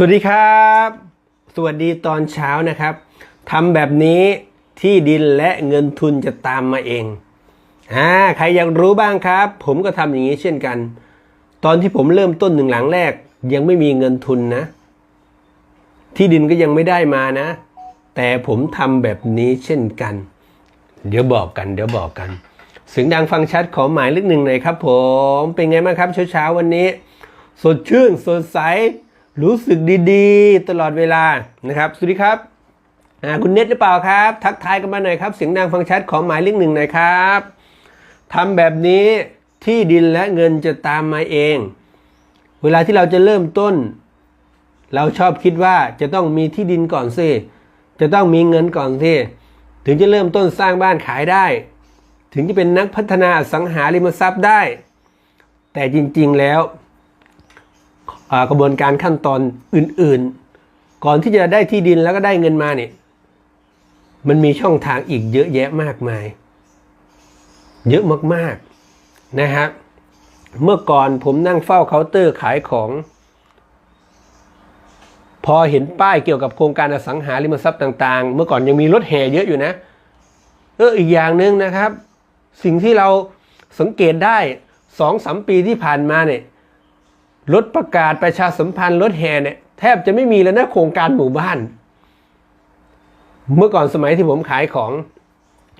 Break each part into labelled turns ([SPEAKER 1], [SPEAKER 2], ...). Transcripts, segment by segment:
[SPEAKER 1] สวัสดีครับ สวัสดีตอนเช้านะครับทำแบบนี้ที่ดินและเงินทุนจะตามมาเองอ่าใครอยากรู้บ้างครับ ผมก็ทำอย่างนี้เช่นกัน ตอนที่ผมเริ่มต้นหนึ่งหลังแรก ยังไม่มีเงินทุนนะ ที่ดินก็ยังไม่ได้มานะ แต่ผมทำแบบนี้เช่นกัน เดี๋ยวบอกกัน เดี๋ยวบอกกันเสียงดังฟังชัดขอหมายเลขหนึ่งหน่อยครับ ผมเป็นไงบ้างครับเช้าๆวันนี้ สดชื่นสดใส รู้สึกดีๆ ตลอดเวลานะครับสวัสดีครับคุณเน็ตหรือเปล่าครับ ทักทายกันมาหน่อยครับ เสียงดังฟังชัดของหมายเลขหนึ่งหน่อยครับทำแบบนี้ที่ดินและเงินจะตามมาเอง เวลาที่เราจะเริ่มต้น เราชอบคิดว่าจะต้องมีที่ดินก่อนสิจะต้องมีเงินก่อนสิถึงจะเริ่มต้นสร้างบ้านขายได้ ถึงจะเป็นนักพัฒนาสังหาริมทรัพย์ได้ แต่จริง ๆแล้ว กระบวนการขั้นตอนอื่นๆ ก่อนที่จะได้ที่ดินแล้วก็ได้เงินมาเนี่ยมันมีช่องทางอีกเยอะแยะมากมาย เยอะมากๆนะครับเมื่อก่อนผมนั่งเฝ้าเคาน์เตอร์ขายของ พอเห็นป้ายเกี่ยวกับโครงการอสังหาริมทรัพย์ต่างๆ เมื่อก่อนยังมีรถแห่เยอะอยู่นะ เอออีกอย่างหนึ่งนะครับ สิ่งที่เราสังเกตได้สองสามปีที่ผ่านมาเนี่ย รถประกาศประชาสัมพันธ์รถแห่เนี่ยแทบจะไม่มีแล้วนะโครงการหมู่บ้าน เมื่อก่อนสมัยที่ผมขายของ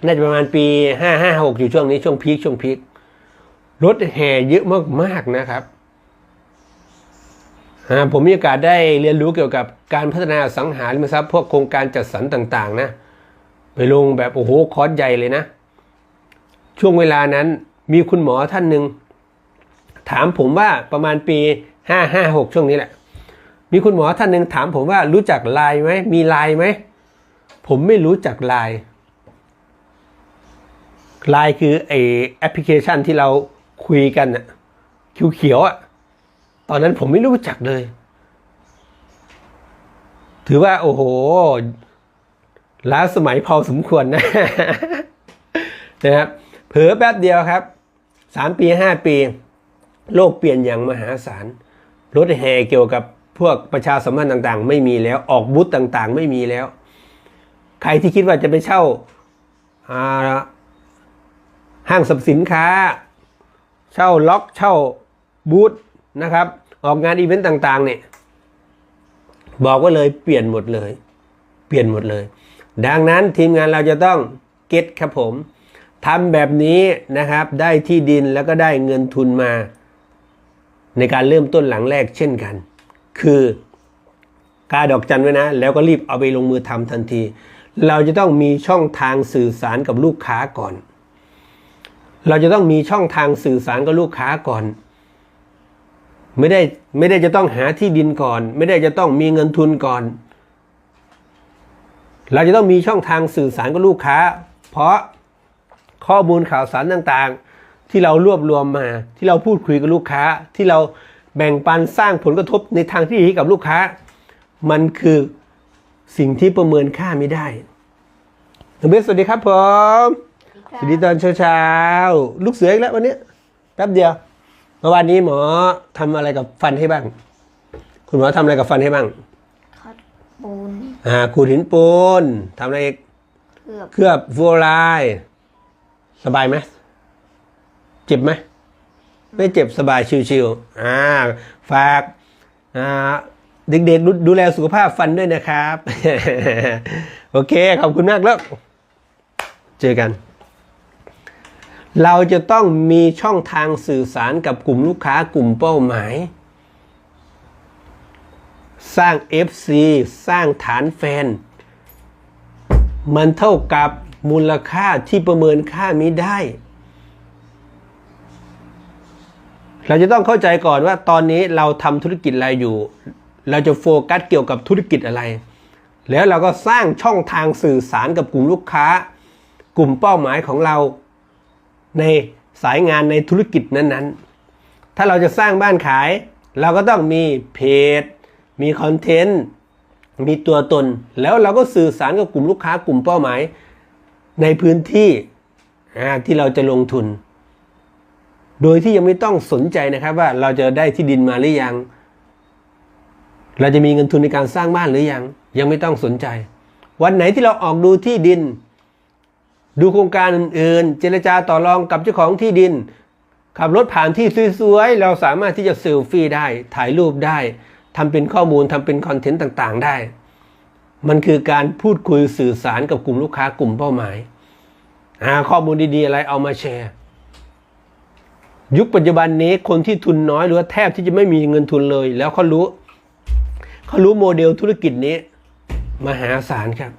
[SPEAKER 1] น่าจะประมาณปีห้าห้าหกอยู่ช่วงนี้ช่วงพีคช่วงพีครถแห่เยอะมากๆนะครับผมมีโอกาสได้เรียนรู้เกี่ยวกับการพัฒนาสังหาริมทรัพย์พวกโครงการจัดสรรต่างๆ นะ ไปลงแบบโอ้โหคอร์สใหญ่เลยนะ ช่วงเวลานั้นมีคุณหมอท่านหนึ่ง ถามผมว่าประมาณปีห้าห้าหกช่วงนี้แหละ มีคุณหมอท่านหนึ่งถามผมว่ารู้จักไลน์ไหมมีไลน์ไหม ผมไม่รู้จักไลน์ไลน์คือไอแอปพลิเคชันที่เราคุยกันอะเขียวๆอะตอนนั้นผมไม่รู้จักเลย ถือว่า โอ้โห ล้าสมัยพอสมควรนะนะครับเผลอแป๊บเดียวครับสามปีห้าปี โลกเปลี่ยนอย่างมหาศาลรถแห่เกี่ยวกับพวกประชาสัมพันธ์ต่างๆ ไม่มีแล้วออกบูธต่างๆ ไม่มีแล้ว ใครที่คิดว่าจะไปเช่าอ่าห้างสรรพสินค้า เช่าล็อกเช่าบูธนะครับ ออกงานอีเวนต์ต่างๆ เนี่ยบอกว่าเลยเปลี่ยนหมดเลย เปลี่ยนหมดเลย ดังนั้นทีมงานเราจะต้องเก็ตครับผมทำแบบนี้นะครับ ได้ที่ดินแล้วก็ได้เงินทุนมา ในการเริ่มต้นหลังแรกเช่นกัน คือกาดอกจันไว้นะ แล้วก็รีบเอาไปลงมือทำทันที เราจะต้องมีช่องทางสื่อสารกับลูกค้าก่อน เราจะต้องมีช่องทางสื่อสารกับลูกค้าก่อน ไม่ได้ไม่ได้จะต้องหาที่ดินก่อน ไม่ได้จะต้องมีเงินทุนก่อน เราจะต้องมีช่องทางสื่อสารกับลูกค้า เพราะข้อมูลข่าวสารต่างๆ ที่เรารวบรวมมา ที่เราพูดคุยกับลูกค้า ที่เราแบ่งปันสร้างผลกระทบในทางที่ดีให้กับลูกค้า มันคือสิ่งที่ประเมินค่าไม่ได้น้องเบสสวัสดีครับผมสวัสดีตอนเช้าๆลูกเสืออีกแล้ววันนี้แป๊บเดียวเมื่อวานนี้หมอทำอะไรกับฟันให้บ้าง คุณหมอทำอะไรกับฟันให้บ้าง
[SPEAKER 2] คัดปูน
[SPEAKER 1] อ่าขูดหินปูนทำอะไรอีก
[SPEAKER 2] เกือบ
[SPEAKER 1] เคลือบฟลูออไรด์สบายไหม เจ็บไหม ไม่เจ็บสบายชิวๆอ่าฝากอ่าเด็กๆดูดูแลสุขภาพฟันด้วยนะครับ โอเค ขอบคุณมากแล้ว เจอกัน เราจะต้องมีช่องทางสื่อสารกับกลุ่มลูกค้ากลุ่มเป้าหมาย สร้าง FC สร้างฐานแฟน มันเท่ากับมูลค่าที่ประเมินค่าม่ได้ เราจะต้องเข้าใจก่อนว่าตอนนี้เราทำธุรกิจอะไรอยู่ เราจะโฟกัสเกี่ยวกับธุรกิจอะไร แล้วเราก็สร้างช่องทางสื่อสารกับกลุ่มลูกค้า กลุ่มเป้าหมายของเราในสายงานในธุรกิจนั้นๆ ถ้าเราจะสร้างบ้านขาย เราก็ต้องมีเพจ มีคอนเทนต์ มีตัวตน แล้วเราก็สื่อสารกับกลุ่มลูกค้ากลุ่มเป้าหมาย ในพื้นที่ที่เราจะลงทุน โดยที่ยังไม่ต้องสนใจนะครับว่าเราจะได้ที่ดินมาหรือยัง เราจะมีเงินทุนในการสร้างบ้านหรือยัง ยังไม่ต้องสนใจ วันไหนที่เราออกดูที่ดิน ดูโครงการอื่นๆ เจรจาต่อรองกับเจ้าของที่ดิน ขับรถผ่านที่สวยๆ เราสามารถที่จะเซลฟี่ได้ ถ่ายรูปได้ทำเป็นข้อมูลทำเป็นคอนเทนต์ต่างๆ ได้ มันคือการพูดคุยสื่อสารกับกลุ่มลูกค้ากลุ่มเป้าหมายหาข้อมูลดีๆอะไรเอามาแชร์ ยุคปัจจุบันนี้คนที่ทุนน้อยหรือว่าแทบที่จะไม่มีเงินทุนเลย แล้วเขารู้เขารู้โมเดลธุรกิจนี้ มหาศาลครับ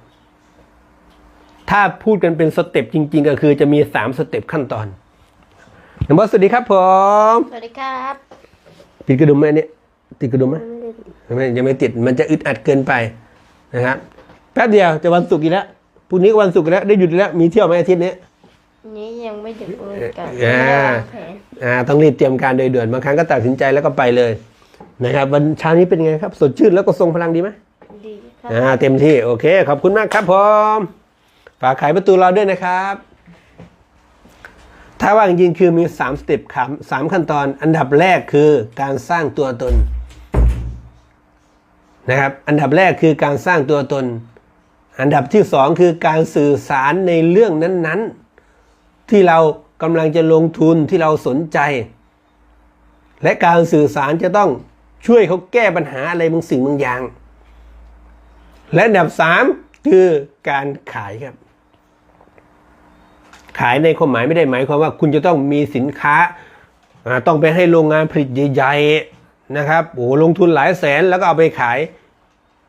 [SPEAKER 1] ถ้าพูดกันเป็นสเต็ปจริง ๆ ก็คือจะมีสามสเต็ปขั้นตอนน้องบอสสวัสดีครับผม
[SPEAKER 2] สวัสดีครับ
[SPEAKER 1] ติดกระดุมไหมอันนี้ติดกระดุมไหม
[SPEAKER 2] ไม่ได้
[SPEAKER 1] ไม่ยังไม่ติดมันจะอึดอัดเกินไปนะครับแป๊บเดียวจะวันศุกร์อีกแล้วพรุ่งนี้ก็วันศุกร์อีกแล้วได้หยุดอีกแล้วมีเที่ยวไหมอาทิตย์นี้
[SPEAKER 2] นี้ยังไม่ดึกเลยกัน
[SPEAKER 1] อ่า
[SPEAKER 2] วางแผน
[SPEAKER 1] อ่าต้องรีบเตรียมการโดยด่วนบางครั้งก็ตัดสินใจแล้วก็ไปเลยนะครับ วันเช้านี้เป็นไงครับ สดชื่นแล้วก็ทรงพลังดีไหม
[SPEAKER 2] ดีครับ
[SPEAKER 1] อ่าเต็มที่โอเค ขอบคุณมากครับผมฝากขายประตูเราด้วยนะครับ ถ้าว่าจริงๆคือมี3สเต็ปครับสามขั้นตอน อันดับแรกคือการสร้างตัวตนนะครับอันดับแรกคือการสร้างตัวตน อันดับที่สองคือการสื่อสารในเรื่องนั้นๆ ที่เรา กำลังจะลงทุนที่เราสนใจ และการสื่อสารจะต้องช่วยเขาแก้ปัญหาอะไรบางสิ่งบางอย่าง และอันดับสามคือการขายครับ ขายในความหมายไม่ได้หมายความว่า คุณจะต้องมีสินค้าต้องไปให้โรงงานผลิตใหญ่ๆนะครับโอ้ลงทุนหลายแสนแล้วก็เอาไปขาย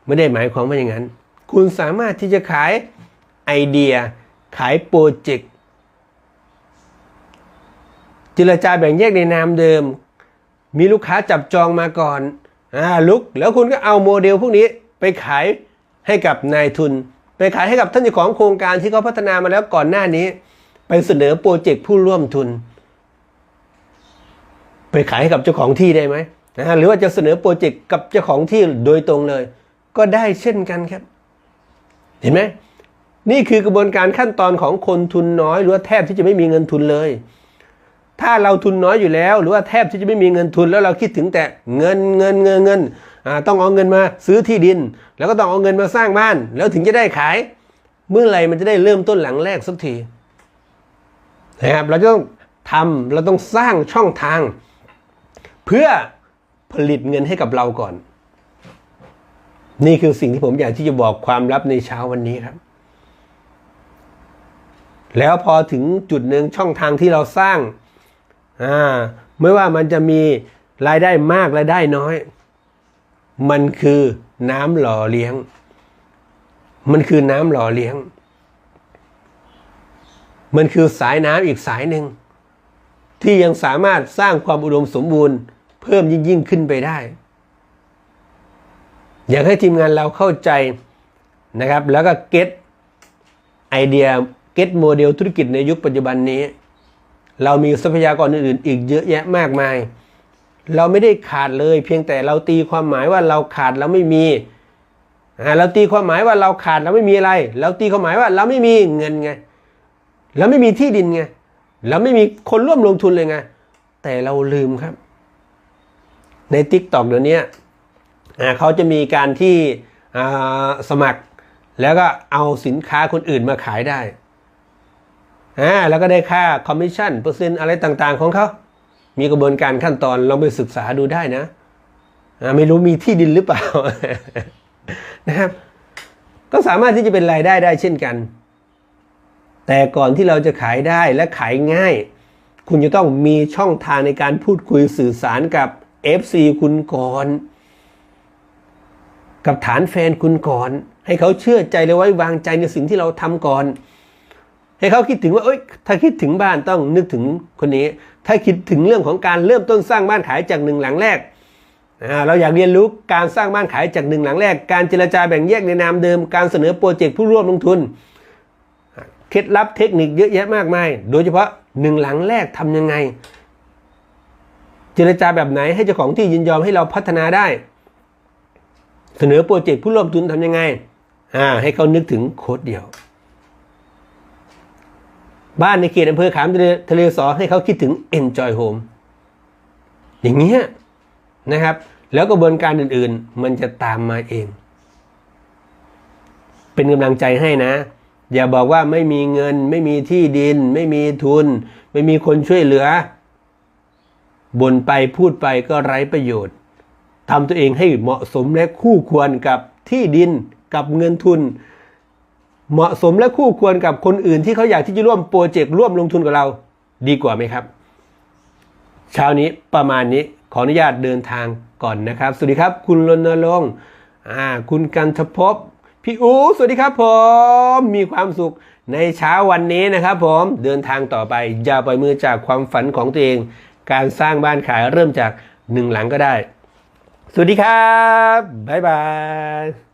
[SPEAKER 1] ไม่ได้หมายความว่าอย่างนั้น คุณสามารถที่จะขายไอเดีย ขายโปรเจกต์ เจรจาแบ่งแยกในนามเดิม มีลูกค้าจับจองมาก่อนอ่าลุก แล้วคุณก็เอาโมเดลพวกนี้ไปขายให้กับนายทุน ไปขายให้กับท่านเจ้าของโครงการที่เขาพัฒนามาแล้วก่อนหน้านี้ ไปเสนอโปรเจกต์ผู้ร่วมทุน ไปขายให้กับเจ้าของที่ได้ไหมอ่าหรือว่าจะเสนอโปรเจกต์กับเจ้าของที่โดยตรงเลย ก็ได้เช่นกันครับ เห็นไหมนี่คือกระบวนการขั้นตอนของคนทุนน้อยหรือว่าแทบที่จะไม่มีเงินทุนเลย ถ้าเราทุนน้อยอยู่แล้ว หรือว่าแทบที่จะไม่มีเงินทุนแล้วเราคิดถึงแต่เงินเงินเงินเงินต้องเอาเงินมาซื้อที่ดิน แล้วก็ต้องเอาเงินมาสร้างบ้าน แล้วถึงจะได้ขาย เมื่อไหร่มันจะได้เริ่มต้นหลังแรกสักทีนะครับเราจะต้องทำเราต้องสร้างช่องทาง เพื่อผลิตเงินให้กับเราก่อน นี่คือสิ่งที่ผมอยากที่จะบอกความลับในเช้าวันนี้ครับ แล้วพอถึงจุดหนึ่งช่องทางที่เราสร้าง อ่าไม่ว่ามันจะมีรายได้มากรายได้น้อย มันคือน้ำหล่อเลี้ยง มันคือน้ำหล่อเลี้ยง มันคือสายน้ำอีกสายหนึ่ง ที่ยังสามารถสร้างความอุดมสมบูรณ์ เพิ่มยิ่งยิ่งขึ้นไปได้ อยากให้ทีมงานเราเข้าใจนะครับ แล้วก็เก็ตไอเดียเก็ตโมเดลธุรกิจในยุคปัจจุบันนี้ เรามีทรัพยากรอื่นๆ อีกเยอะแยะมากมาย เราไม่ได้ขาดเลย เพียงแต่เราตีความหมายว่าเราขาดเราไม่มีเราตีความหมายว่าเราขาดเราไม่มีอะไร เราตีความหมายว่าเราไม่มีเงินไงเราไม่มีที่ดินไงเราไม่มีคนร่วมลงทุนเลยไงแต่เราลืมครับ ใน t ิ k t o k เดี๋ยวนี้เขาจะมีการที่สมัครแล้วก็เอาสินค้าคนอื่นมาขายได้ อ่าแล้วก็ได้ค่าคอมมิชชั่นเปอร์เซ็นต์อะไรต่างๆของเขา มีกระบวนการขั้นตอนลองไปศึกษาดูได้นะอ่าไม่รู้มีที่ดินหรือเปล่านะครับ ก็สามารถที่จะเป็นรายได้ได้เช่นกัน แต่ก่อนที่เราจะขายได้และขายง่าย คุณจะต้องมีช่องทางในการพูดคุยสื่อสารกับ FC คุณก่อน กับฐานแฟนคุณก่อน ให้เขาเชื่อใจและไว้วางใจในสิ่งที่เราทำก่อน ให้เขาคิดถึงว่าเอ้ยถ้าคิดถึงบ้านต้องนึกถึงคนนี้ ถ้าคิดถึงเรื่องของการเริ่มต้นสร้างบ้านขายจากหนึ่งหลังแรกเราอยากเรียนรู้การสร้างบ้านขายจากหนึ่งหลังแรก การเจรจาแบ่งแยกในนามเดิม การเสนอโปรเจกต์ผู้ร่วมลงทุน เคล็ดลับเทคนิคเยอะแยะมากมาย โดยเฉพาะหนึ่งหลังแรกทำยังไง เจรจาแบบไหนให้เจ้าของที่ยินยอมให้เราพัฒนาได้ เสนอโปรเจกต์ผู้ร่วมทุนทำยังไงอ่าให้เขานึกถึงโค้ดเดียว บ้านในเขตอำเภอขามทะเละเลสอให้เขาคิดถึง enjoy home อย่างเงี้ยนะครับ แล้วกระบวนการอื่นๆ มันจะตามมาเอง เป็นกำลังใจให้นะ อย่าบอกว่าไม่มีเงิน ไม่มีที่ดิน ไม่มีทุน ไม่มีคนช่วยเหลือบ่นไปพูดไปก็ไร้ประโยชน์ทำตัวเองให้เหมาะสมและคู่ควรกับที่ดินกับเงินทุน เหมาะสมและคู่ควรกับคนอื่นที่เขาอยากที่จะร่วมโปรเจกต์ร่วมลงทุนกับเรา ดีกว่าไหมครับเช้านี้ประมาณนี้ขออนุญาตเดินทางก่อนนะครับ สวัสดีครับ คุณรณรงค์คุณกันทภพพี่อูสวัสดีครับผมมีความสุขในเช้าวันนี้นะครับ ผมเดินทางต่อไป อย่าปล่อยมือจากความฝันของตัวเอง การสร้างบ้านขายเริ่มจากหนึ่งหลังก็ได้ สวัสดีครับ บ๊ายบาย